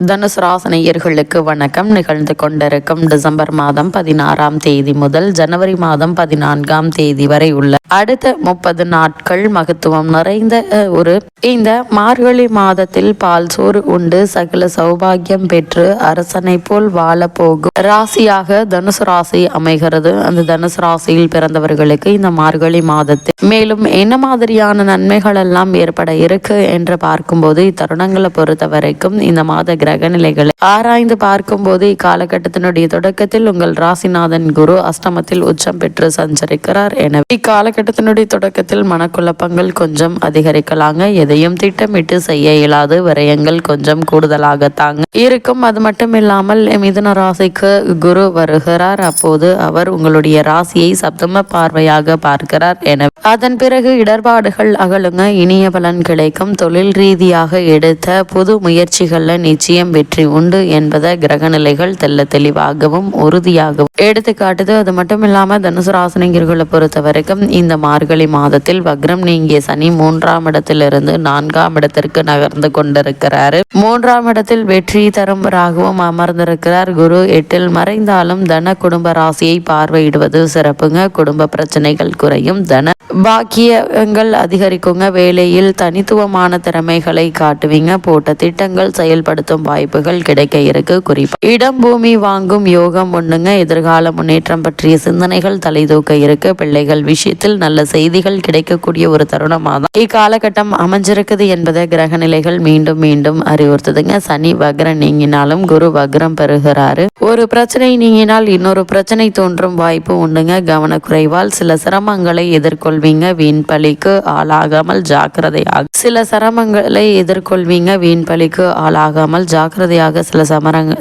தனுசு ராசனையர்களுக்கு வணக்கம். நிகழ்ந்து கொண்டிருக்கும் டிசம்பர் மாதம் பதினாறாம் தேதி முதல் ஜனவரி மாதம் பதினான்காம் தேதி வரை உள்ள அடுத்த முப்பது நாட்கள் மகத்துவம் நிறைந்த ஒரு இந்த மார்கழி மாதத்தில் பால் சோறு உண்டு. சகல சௌபாகியம் பெற்று அரசனை போல் வாழ போகும் ராசியாக தனுசு ராசி அமைகிறது. அந்த தனுசு ராசியில் பிறந்தவர்களுக்கு இந்த மார்கழி மாதத்தில் மேலும் என்ன மாதிரியான நன்மைகள் எல்லாம் ஏற்பட இருக்கு என்று பார்க்கும்போது இத்தருணங்களை பொறுத்த வரைக்கும் இந்த மாத கிரக நிலைகளை ஆராய்ந்து பார்க்கும்போது இக்காலகட்டத்தினுடைய தொடக்கத்தில் உங்கள் ராசிநாதன் குரு அஷ்டமத்தில் உச்சம் பெற்று சஞ்சரிக்கிறார். எனவே இக்காலகட்டத்தினுடைய தொடக்கத்தில் மனக்குழப்பங்கள் கொஞ்சம் அதிகரிக்கலாங்க. எதையும் திட்டமிட்டு செய்ய இயலாது. விரயங்கள் கொஞ்சம் கூடுதலாக தாங்க இருக்கும். அது மட்டும் இல்லாமல் மிதுன ராசிக்கு குரு வருகிறார். அப்போது அவர் உங்களுடைய ராசியை சப்தம பார்வையாக பார்க்கிறார். என அதன் பிறகு இடர்பாடுகள் அகலுங்க. இனிய பலன் கிடைக்கும். தொழில் ரீதியாக எடுத்த புது முயற்சிகள்ல நிச்சயம் நிச்சயம் வெற்றி உண்டு என்பதை கிரக நிலைகள் தெல்ல தெளிவாகவும் உறுதியாகவும் எடுத்துக்காட்டுது. அது மட்டும் இல்லாம தனுசு ராசினியர்களை பொறுத்த வரைக்கும் இந்த மார்கழி மாதத்தில் வக்ரம் நீங்கிய சனி மூன்றாம் இடத்திலிருந்து நான்காம் இடத்திற்கு நகர்ந்து கொண்டிருக்கிறாரு. மூன்றாம் இடத்தில் வெற்றி தரும் ராகவும் அமர்ந்திருக்கிறார். குரு எட்டில் மறைந்தாலும் தன குடும்ப ராசியை பார்வையிடுவது சிறப்புங்க. குடும்ப பிரச்சனைகள் குறையும். தன பாக்கியங்கள் அதிகரிக்குங்க. வேலையில் தனித்துவமான திறமைகளை காட்டுவீங்க. போட்ட திட்டங்கள் செயல்படுத்தும் வாய்ப்புகள் கிடைக்க இருக்கு. குறிப்பா இடம் பூமி வாங்கும் யோகம் ஒண்ணுங்க. எதிர்கால முன்னேற்றம் பற்றிய சிந்தனைகள் தலை தூக்க இருக்கு. பிள்ளைகள் விஷயத்தில் நல்ல செய்திகள் கிடைக்கக்கூடிய ஒரு தருணமாக தான் இக்காலகட்டம் அமைஞ்சிருக்குது என்பதை கிரக நிலைகள் மீண்டும் மீண்டும் அறிவுறுத்துதுங்க. சனி வக்ரம் நீங்கினாலும் குரு வக்ரம் பெறுகிறாரு. ஒரு பிரச்சனை நீங்கினால் இன்னொரு பிரச்சனை தோன்றும் வாய்ப்பு உண்டுங்க. கவனக்குறைவால் சில சிரமங்களை எதிர்கொள்வீங்க. வீண் பலிக்கு ஆளாகாமல் ஜாக்கிரதையாக சில சிரமங்களை எதிர்கொள்வீங்க. வீண் பலிக்கு ஆளாகாமல் ஜா ஜாக்கிரதையாக சில சமரங்க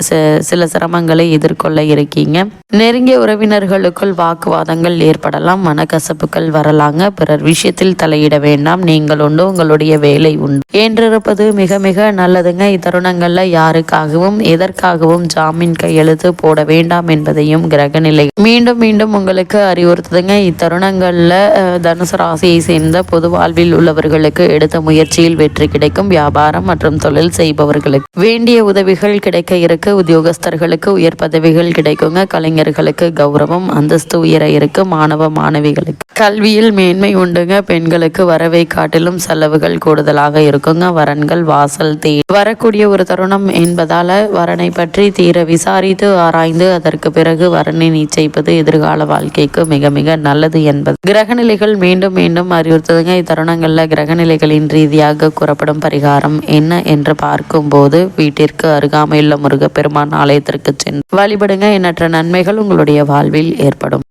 சில சிரமங்களை எதிர்கொள்ள இருக்கீங்க. நெருங்கிய உறவினர்களுக்குள் வாக்குவாதங்கள் ஏற்படலாம் மனக்கசப்புகள் வரலாங்க. பிறர் விஷயத்தில் தலையிட வேண்டாம் நீங்கள் உண்டு உங்களுடைய வேலை உண்டு. என்றிருப்பது மிக மிக நல்லதுங்க. இத்தருணங்கள்ல யாருக்காகவும் எதற்காகவும் ஜாமீன் கையெழுத்து போட வேண்டாம் என்பதையும் கிரகநிலை. மீண்டும் மீண்டும் உங்களுக்கு அறிவுறுத்துதுங்க. இத்தருணங்கள்ல தனுசு ராசியை சேர்ந்த பொது வாழ்வில் உள்ளவர்களுக்கு எடுத்த முயற்சியில் வெற்றி கிடைக்கும். வியாபாரம் மற்றும் தொழில் செய்பவர்களுக்கு வேண்டிய உதவிகள் கிடைக்க இருக்கு. உத்தியோகஸ்தர்களுக்கு உயர் பதவிகள் கிடைக்குங்க. கலைஞர்களுக்கு கௌரவம் அந்தஸ்து உயர இருக்கு. மாணவ மாணவிகளுக்கு கல்வியில் மேன்மை உண்டுங்க. பெண்களுக்கு வரவை காட்டிலும் செலவுகள் கூடுதலாக இருக்கும். கொடுக்குங்க. வரன்கள் வாசல் தே வரக்கூடிய ஒரு தருணம் என்பதால வரனை பற்றி தீர விசாரித்து ஆராய்ந்து அதற்கு பிறகு வரனை நிச்சயிப்பது எதிர்கால வாழ்க்கைக்கு மிக மிக நல்லது என்பது. கிரகநிலைகள் மீண்டும் மீண்டும் அறிவுறுத்துதுங்க. இத்தருணங்கள்ல கிரகநிலைகளின் ரீதியாக கூறப்படும் பரிகாரம் என்ன என்று பார்க்கும்போது வீட்டிற்கு அருகாமையுள்ள முருகப்பெருமான் ஆலயத்திற்கு சென்று வழிபடுங்க. எண்ணற்ற நன்மைகள் உங்களுடைய வாழ்வில் ஏற்படும்.